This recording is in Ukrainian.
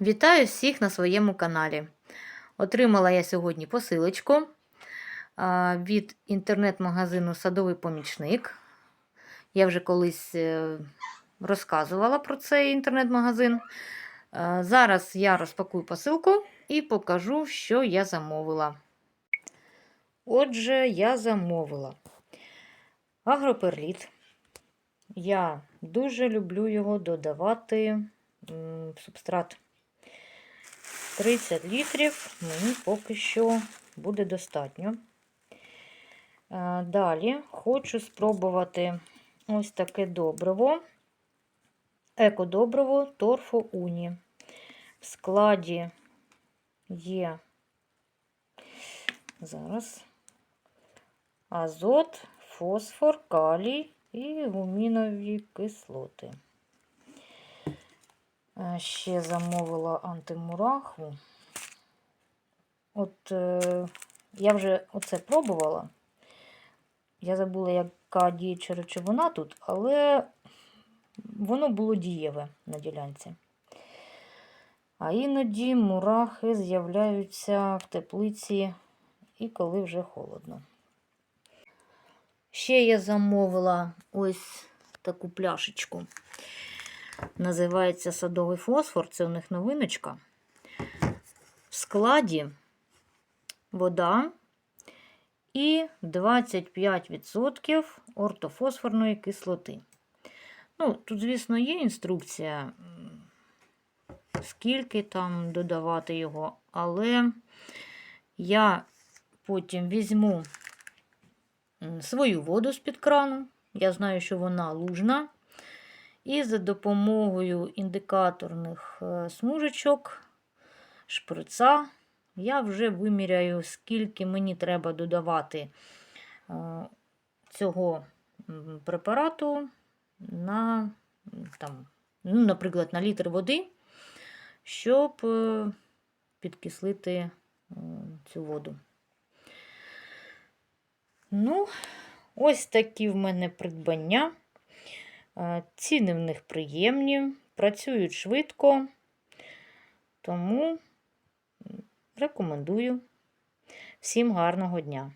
Вітаю всіх на своєму каналі. Отримала я сьогодні посилочку від інтернет-магазину Садовий помічник. Я вже колись е, розказувала про цей інтернет-магазин. Зараз я розпакую посилку і покажу, що я замовила. Отже, я замовила агроперліт. Я дуже люблю його додавати в субстрат. 30 літрів мені поки що буде достатньо. Е, Далі хочу спробувати ось таке добриво, екодобриво торфу Уні. В складі є зараз азот, фосфор, калій і гумінові кислоти. Е, Ще замовила антимураху. От е, я вже оце пробувала. Я забула, яка діюча речовина тут, але воно було дієве на ділянці. А іноді мурахи з'являються в теплиці і коли вже холодно. Ще я замовила ось таку пляшечку. Називається садовий фосфор, це у них новиночка. В складі вода і 25% ортофосфорної кислоти. Ну, Тут, звісно, є інструкція, скільки там додавати його, але я потім візьму свою воду з-під крану. Я знаю, що вона лужна. І за допомогою індикаторних е, смужечок, шприца, я вже виміряю, скільки мені треба додавати е, цього препарату на, там, ну, наприклад, на літр води, щоб е, підкислити цю воду. Ну, ось такі в мене придбання. Ціни в них приємні, працюють швидко, тому рекомендую. Всім гарного дня!